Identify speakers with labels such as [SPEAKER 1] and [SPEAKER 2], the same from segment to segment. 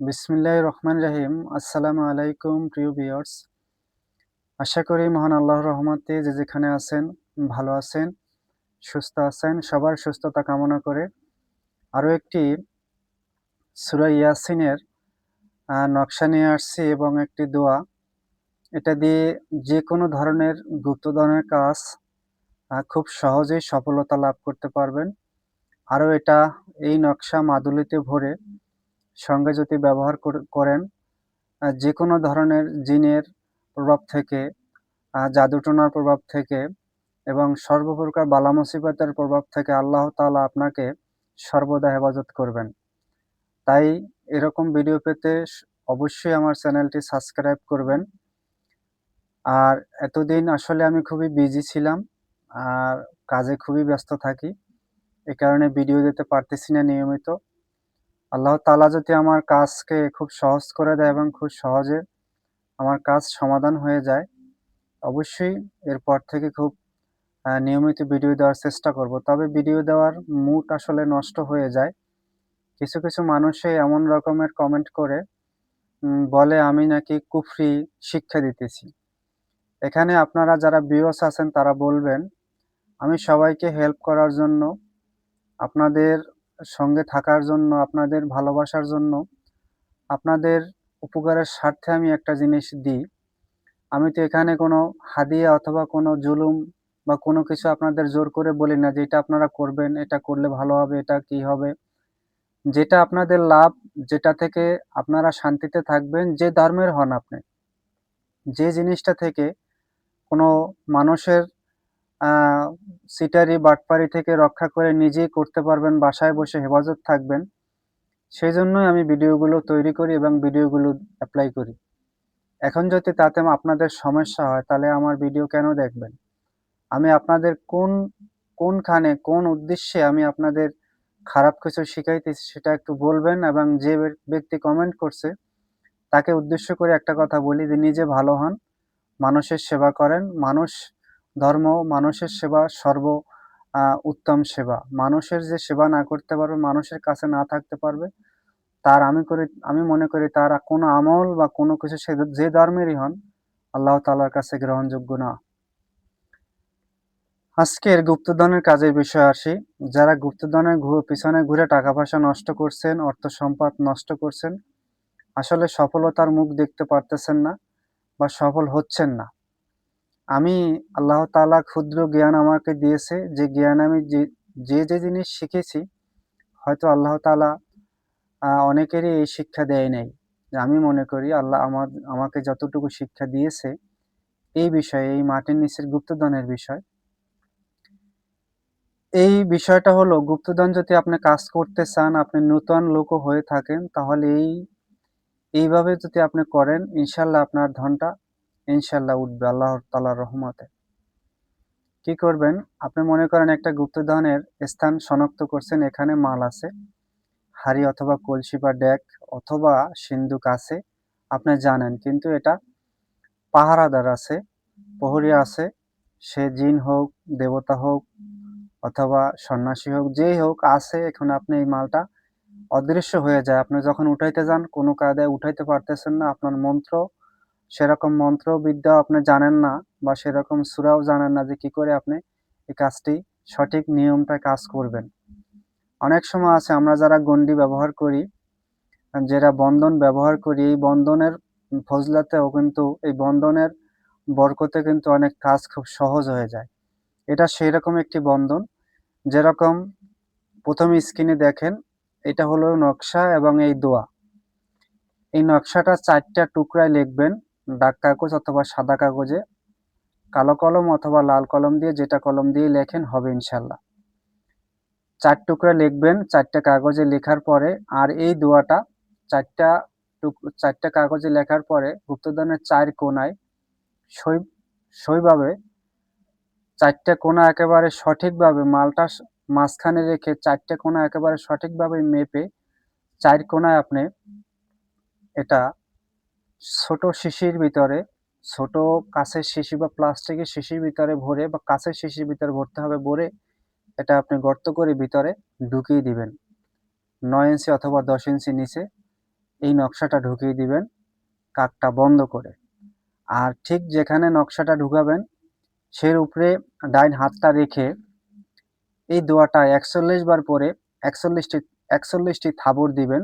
[SPEAKER 1] বিসমিল্লাহ রহমান রাহিম। আসসালামু আলাইকুম, প্রিয় ভিউয়ার্স। আশা করি মহান আল্লাহর রহমতে যে যেখানে আছেন, ভালো আছেন, সুস্থ আছেন, সবার সুস্থতা কামনা করে আরও একটি সুরা ইয়াসিনের নকশা নিয়ে আসছি এবং একটি দোয়া। এটা দিয়ে যে কোনো ধরনের গুপ্তধনের কাজ খুব সহজেই সফলতা লাভ করতে পারবেন। আরও এটা এই নকশা মাদুলিতে ভরে সঙ্গে যদি ব্যবহার করেন যে কোনো ধরনের জিনের প্রভাব থেকে জাদুটোনার প্রভাব থেকে এবং সর্বপ্রকার বালা মুসিবতের প্রভাব থেকে আল্লাহ তালা আপনাকে সর্বদা হেফাজত করবেন। তাই এরকম ভিডিও পেতে অবশ্যই আমার চ্যানেলটি সাবস্ক্রাইব করবেন। আর এতদিন আসলে আমি খুবই বিজি ছিলাম, আর কাজে খুবই ব্যস্ত থাকি। এ কারণে ভিডিও দিতে পারতেছি না নিয়মিত। আল্লাহ তালা যদি আমার কাজকে খুব সহজ করে দেয় এবং খুব সহজে আমার কাজ সমাধান হয়ে যায়, অবশ্যই এরপর থেকে খুব নিয়মিত ভিডিও দেওয়ার চেষ্টা করব। তবে ভিডিও দেওয়ার মুড আসলে নষ্ট হয়ে যায়। কিছু কিছু মানুষে এমন রকমের কমেন্ট করে বলে, আমি নাকি কুফরি শিক্ষা দিতেছি। এখানে আপনারা যারা বিওস আছেন তারা বলবেন, আমি সবাইকে হেল্প করার জন্য আপনাদের সঙ্গে থাকার জন্য, আপনাদের ভালোবাসার জন্য, আপনাদের উপকারের স্বার্থে আমি একটা জিনিস দিই। আমি তো এখানে কোনো হাদিয়া অথবা কোনো জুলুম বা কোনো কিছু আপনাদের জোর করে বলি না যে এটা আপনারা করবেন, এটা করলে ভালো হবে, এটা কি হবে। যেটা আপনাদের লাভ, যেটা থেকে আপনারা শান্তিতে থাকবেন, যে ধর্মের হন আপনি। যে জিনিসটা থেকে কোনো মানুষের সিটারি বাটপারি থেকে রক্ষা করে নিজেই করতে পারবেন, বাসায় বসে হেফাজত থাকবেন। সেই জন্যই আমি ভিডিওগুলো তৈরি করি এবং ভিডিওগুলো অ্যাপ্লাই করি। এখন যদি তাতে আপনাদের সমস্যা হয়, তাহলে আমার ভিডিও কেন দেখবেন? আমি আপনাদের কোন, কোনখানে, কোন উদ্দেশ্যে আমি আপনাদের খারাপ কিছু শিখাইতেছি সেটা একটু বলবেন এবং যে ব্যক্তি কমেন্ট করছে, তাকে উদ্দেশ্য করে একটা কথা বলি যে, নিজে ভালো হন, মানুষের সেবা করেন, মানুষ ধর্ম, মানুষের সেবা, সর্ব উত্তম সেবা। মানুষের যে সেবা না করতে পারবে, মানুষের কাছে না থাকতে পারবে, তার আমি করি, আমি মনে করি তার কোনো আমল বা কোনো কিছু সে, যে ধর্মেরই হন, আল্লাহ তালার কাছে গ্রহণযোগ্য না। আজকের গুপ্তধনের কাজের বিষয়ে আসি। যারা গুপ্তধনের পিছনে ঘুরে টাকা পয়সা নষ্ট করছেন, অর্থ সম্পদ নষ্ট করছেন, আসলে সফলতার মুখ দেখতে পারতেছেন না বা সফল হচ্ছেন না। আমি আল্লাহ তালা ক্ষুদ্র জ্ঞান আমাকে দিয়েছে, যে জ্ঞান আমি যে যে যে জিনিস শিখেছি, হয়তো আল্লাহ তালা অনেকেরই এই শিক্ষা দেয় নাই। আমি মনে করি আল্লাহ আমার, আমাকে যতটুকু শিক্ষা দিয়েছে এই বিষয়ে, এই মাটির নিচের গুপ্তদানের বিষয়। এই বিষয়টা হলো গুপ্তদান যদি আপনি কাজ করতে চান, আপনি নূতন লোকও হয়ে থাকেন, তাহলে এই, এইভাবে যদি আপনি করেন ইনশাল্লাহ আপনার ধনটা ইনশাল্লাহ উঠবে আল্লাহ তালার রহমতে। কি করবেন? আপনি মনে করেন একটা গুপ্তধনের স্থান শনাক্ত করছেন, এখানে মাল আছে, হাড়ি অথবা কলসি বা ডেক অথবা সিন্ধুক আছে, আপনি জানেন, কিন্তু এটা পাহারাদার আছে, প্রহরী আছে, সে জিন হোক, দেবতা হোক, অথবা সন্ন্যাসী হোক, যেই হোক, আছে, এখানে আপনি এই মালটা অদৃশ্য হয়ে যায়। আপনি যখন উঠাইতে যান, কোনো কায়দায় উঠাইতে পারতেছেন না, আপনার মন্ত্র সেরকম মন্ত্র বিদ্যা আপনি জানেন না বা সেরকম সুরাও জানেন না যে কি করে আপনি এই কাজটি সঠিক নিয়মটা কাজ করবেন। অনেক সময় আছে, আমরা যারা গন্ডি ব্যবহার করি, যারা বন্ধন ব্যবহার করি, এই বন্ধনের ফজলাতেও কিন্তু, এই বন্ধনের বরকতে কিন্তু অনেক কাজ খুব সহজ হয়ে যায়। এটা সেই রকম একটি বন্ধন। যেরকম প্রথম স্ক্রিনে দেখেন, এটা হলো নকশা এবং এই দোয়া। এই নকশাটা চারটা টুকরায় লিখবেন। ডাক কাগজ অথবা সাদা কাগজে কালো কলম অথবা লাল কলম দিয়ে যেটা কলম দিয়ে লেখেন হবে ইনশাল্লাহ চার টুকরা লিখবেন, চারটা কাগজে লেখার পরে আর এই দোয়াটা চারটা চারটা কাগজে লেখার পরে গুপ্তদানের চার কোনায় সই, সইভাবে চারটে কোনা একেবারে সঠিকভাবে মালটা মাঝখানে রেখে চারটে কোনা একেবারে সঠিকভাবে মেপে চার কোনায় আপনি এটা ছোট শিশির ভিতরে, ছোট কাঁচের শিশি বা প্লাস্টিকের শিশির ভিতরে ভরে বা কাঁচের শিশির ভিতরে ভরতে হবে ভরে, এটা আপনি গর্ত করে ভিতরে ঢুকিয়ে দিবেন। নয় ইঞ্চি অথবা দশ ইঞ্চি নিচে এই নকশাটা ঢুকিয়ে দিবেন, কাকটা বন্ধ করে। আর ঠিক যেখানে নকশাটা ঢুকাবেন, সের উপরে ডাইন হাতটা রেখে এই দোয়াটা একচল্লিশ বার পরে একচল্লিশটি একচল্লিশটি থাবর দিবেন।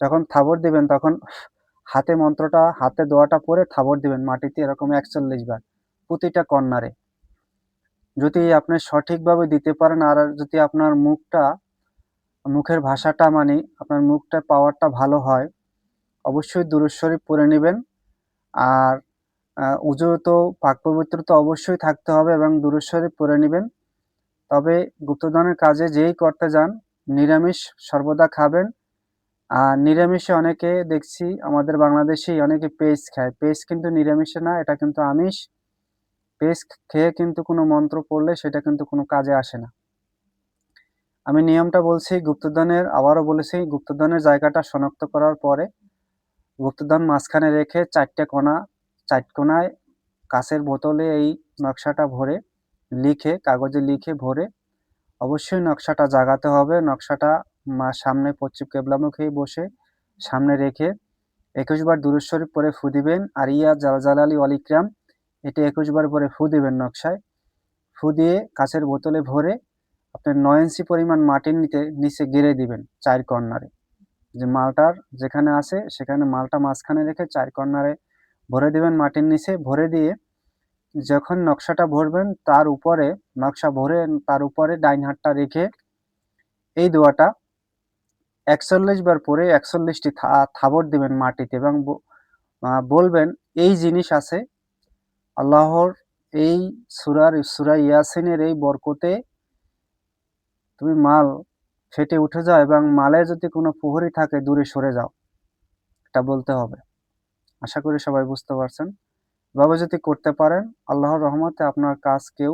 [SPEAKER 1] যখন থাবর দিবেন, তখন হাতে মন্ত্রটা, হাতে দোয়াটা পরে থাবর দিবেন মাটিতে এরকম একচল্লিশ বার প্রতিটা কর্নারে। যদি আপনি সঠিকভাবে দিতে পারেন আর যদি আপনার মুখটা, মুখের ভাষাটা মানে আপনার মুখটা পাওয়ারটা ভালো হয়, অবশ্যই দুরুদ শরীফ পড়ে নেবেন। আর উজু তো, পাক পবিত্র তো অবশ্যই থাকতে হবে এবং দুরুদ শরীফ পড়ে নেবেন। তবে গুপ্তধনের কাজে যেই করতে যান, নিরামিষ সর্বদা খাবেন। আর নিরামিষে অনেকে দেখছি, আমাদের বাংলাদেশেই অনেকে পেস্ট খায়। পেস্ট কিন্তু নিরামিষে না, এটা কিন্তু আমিষ। পেস্ট খেয়ে কিন্তু কোনো মন্ত্র পড়লে সেটা কিন্তু কোনো কাজে আসে না। আমি নিয়মটা বলছি গুপ্তদানের আবারও বলেছি গুপ্তদানের জায়গাটা শনাক্ত করার পরে গুপ্তদান মাঝখানে রেখে চারটে কোনা চার কোনায় কাঁচের বোতলে এই নকশাটা ভরে, লিখে, কাগজে লিখে ভরে, অবশ্যই নকশাটা জাগাতে হবে। নকশাটা সামনে পশ্চিম কেবলামুখী বসে সামনে রেখে একুশবার দুরুদ পরে ফু দিবেন আর ইয়া জালালি অলিক্রাম, এটি একুশবার পরে ফু দিবেন নকশায়। ফু দিয়ে কাছের বোতলে ভরে আপনি নয় ইঞ্চি পরিমাণ মাটির নিতে, নিচে গেড়ে দিবেন চার কর্নারে। যে মালটার যেখানে আছে, সেখানে মালটা মাঝখানে রেখে চার কর্নারে ভরে দিবেন মাটির নিচে। ভরে দিয়ে যখন নকশাটা ভরবেন, তার উপরে, নকশা ভরে তার উপরে ডাইন হাতটা রেখে এই দোয়াটা একচল্লিশ বার পরে একচল্লিশটি থাবর দিবেন মাটিতে এবং বলবেন, এই জিনিস আছে, আল্লাহর এই সুরার, সুরা ইয়াসিনের এই বরকতে তুমি মাল ফেটে উঠে যাও এবং মালে যদি কোনো প্রহরী থাকে, দূরে সরে যাও। এটা বলতে হবে। আশা করি সবাই বুঝতে পারছেন। এভাবে যদি করতে পারেন, আল্লাহর রহমতে আপনার কাজ কেউ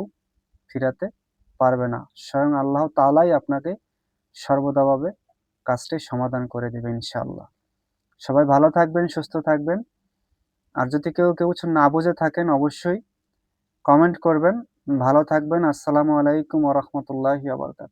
[SPEAKER 1] ফিরাতে পারবে না। স্বয়ং আল্লাহ তালাই আপনাকে সর্বদাভাবে কাজটি সমাধান করে দেবে ইনশাল্লাহ সবাই ভালো থাকবেন, সুস্থ থাকবেন। আর যদি কেউ কেউ কিছু না বুঝে থাকেন, অবশ্যই কমেন্ট করবেন। ভালো থাকবেন। আসসালামু আলাইকুম ওরহমতুল্লাহ আবরকাত